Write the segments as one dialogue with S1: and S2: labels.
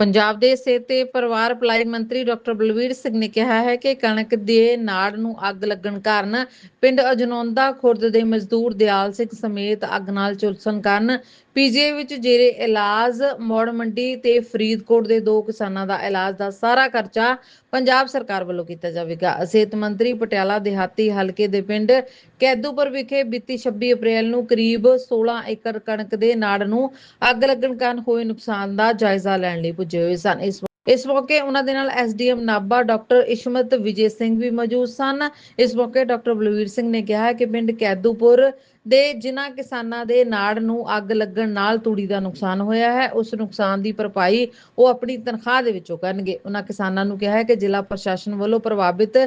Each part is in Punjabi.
S1: ਪੰਜਾਬ ਦੇ ਸਿਹਤ ਤੇ ਪਰਿਵਾਰ ਭਲਾਈ ਮੰਤਰੀ ਡਾਕਟਰ ਬਲਵੀਰ ਸਿੰਘ ਨੇ ਕਿਹਾ ਹੈ ਕਿ ਕਣਕ ਦੇ ਨਾੜ ਨੂੰ ਅੱਗ ਲੱਗਣ ਕਾਰਨ ਪਿੰਡ ਅਜਨੌਂਦਾ ਖੁਰਦ ਦੇ ਮਜ਼ਦੂਰ ਦਿਆਲ ਸਿੰਘ ਸਮੇਤ ਅੱਗ ਨਾਲ ਝੁਲਸਣ ਕਾਰਨ ਪੀਜੀਆਈ ਵਿੱਚ ਜੇਰੇ ਇਲਾਜ, ਮੌੜ ਮੰਡੀ ਤੇ ਫਰੀਦਕੋਟ ਦੇ ਦੋ ਕਿਸਾਨਾਂ ਦਾ ਇਲਾਜ ਦਾ ਸਾਰਾ ਖਰਚਾ ਪੰਜਾਬ ਸਰਕਾਰ ਵੱਲੋਂ ਕੀਤਾ ਜਾਵੇਗਾ। ਸਿਹਤ ਮੰਤਰੀ ਪਟਿਆਲਾ ਦਿਹਾਤੀ ਹਲਕੇ ਦੇ ਪਿੰਡ ਕੈਦੂਪੁਰ ਵਿਖੇ ਬੀਤੀ 26 ਅਪ੍ਰੈਲ ਨੂੰ ਕਰੀਬ 16 ਏਕੜ ਕਣਕ ਦੇ ਨਾੜ ਨੂੰ ਅੱਗ ਲੱਗਣ ਕਾਰਨ ਹੋਏ ਨੁਕਸਾਨ ਦਾ ਜਾਇਜ਼ਾ ਲੈਣ ਲਈ ਪੁੱਜੇ ਸਨ। ਇਸ ਇਸ ਮੌਕੇ ਉਹਨਾਂ ਦੇ ਨਾਲ ਐਸਡੀਐਮ ਨਾਭਾ, ਡਾਕਟਰ ਇਸ਼ਮਤ ਵਿਜੇ ਸਿੰਘ ਵੀ ਮੌਜੂਦ ਸਨ। ਇਸ ਮੌਕੇ ਡਾਕਟਰ ਬਲਵੀਰ ਸਿੰਘ ਨੇ ਕਿਹਾ ਕਿ ਪਿੰਡ ਕੈਦੂਪੁਰ ਦੇ ਜਿਨ੍ਹਾਂ ਕਿਸਾਨਾਂ ਦੇ ਨਾੜ ਨੂੰ ਅੱਗ ਲੱਗਣ ਨਾਲ ਤੂੜੀ ਦਾ ਨੁਕਸਾਨ ਹੋਇਆ ਹੈ, ਉਸ ਨੁਕਸਾਨ ਦੀ ਭਰਪਾਈ ਉਹ ਆਪਣੀ ਤਨਖਾਹ ਦੇ ਵਿੱਚੋਂ ਕਰਨਗੇ। ਉਹਨਾਂ ਕਿਸਾਨਾਂ ਨੂੰ ਕਿਹਾ ਹੈ ਕਿ ਜ਼ਿਲ੍ਹਾ ਪ੍ਰਸ਼ਾਸਨ ਵੱਲੋਂ ਪ੍ਰਭਾਵਿਤ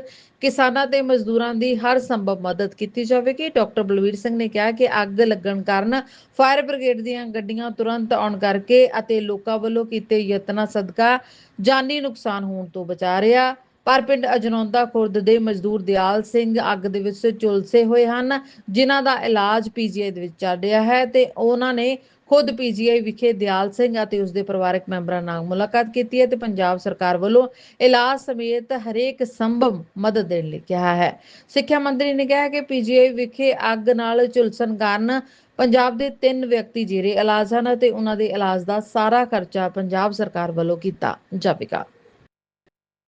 S1: ਕਿਸਾਨਾਂ ਤੇ ਮਜ਼ਦੂਰਾਂ ਦੀ ਹਰ ਸੰਭਵ ਮਦਦ ਕੀਤੀ ਜਾਵੇਗੀ। ਡਾਕਟਰ ਬਲਵੀਰ ਸਿੰਘ ਨੇ ਕਿਹਾ ਕਿ ਅੱਗ ਲੱਗਣ ਕਾਰਨ ਫਾਇਰ ਬ੍ਰਿਗੇਡ ਦੀਆਂ ਗੱਡੀਆਂ ਤੁਰੰਤ ਆਉਣ ਕਰਕੇ ਅਤੇ ਲੋਕਾਂ ਵੱਲੋਂ ਕੀਤੇ ਯਤਨਾਂ ਸਦਕਾ ਜਾਨੀ ਨੁਕਸਾਨ ਹੋਣ ਤੋਂ ਬਚਾ ਰਿਹਾ। ਪਰ ਪਿੰਡ ਅਜਨੌਂਦਾ ਖੁਰਦ ਦੇ ਮਜ਼ਦੂਰ ਦਿਆਲ ਸਿੰਘ ਅੱਗ ਦੇ ਵਿੱਚ ਝੁਲਸੇ ਹੋਏ ਹਨ, ਜਿਨ੍ਹਾਂ ਦਾ ਇਲਾਜ ਪੀਜੀਆਈ ਦੇ ਵਿੱਚ ਚੱਲ ਰਿਹਾ ਹੈ ਤੇ ਉਹਨਾਂ ਨੇ ਖੁਦ ਪੀਜੀਆਈ ਵਿਖੇ ਦਿਆਲ ਸਿੰਘ ਅਤੇ ਉਸ ਦੇ ਪਰਿਵਾਰਕ ਮੈਂਬਰਾਂ ਨਾਲ ਮੁਲਾਕਾਤ ਕੀਤੀ ਹੈ ਤੇ ਪੰਜਾਬ ਸਰਕਾਰ ਵੱਲੋਂ ਇਲਾਜ ਸਮੇਤ ਹਰੇਕ ਸੰਭਵ ਮਦਦ ਦੇਣ ਲਈ ਕਿਹਾ ਹੈ। ਸਿੱਖਿਆ ਮੰਤਰੀ ਨੇ ਕਿਹਾ ਕਿ ਪੀਜੀਆਈ ਵਿਖੇ ਅੱਗ ਨਾਲ ਝੁਲਸਣ ਕਾਰਨ ਪੰਜਾਬ ਦੇ ਤਿੰਨ ਵਿਅਕਤੀ ਜੇਰੇ ਇਲਾਜ ਹਨ ਅਤੇ ਉਹਨਾਂ ਦੇ ਇਲਾਜ ਦਾ ਸਾਰਾ ਖਰਚਾ ਪੰਜਾਬ ਸਰਕਾਰ ਵੱਲੋਂ ਕੀਤਾ ਜਾਵੇਗਾ।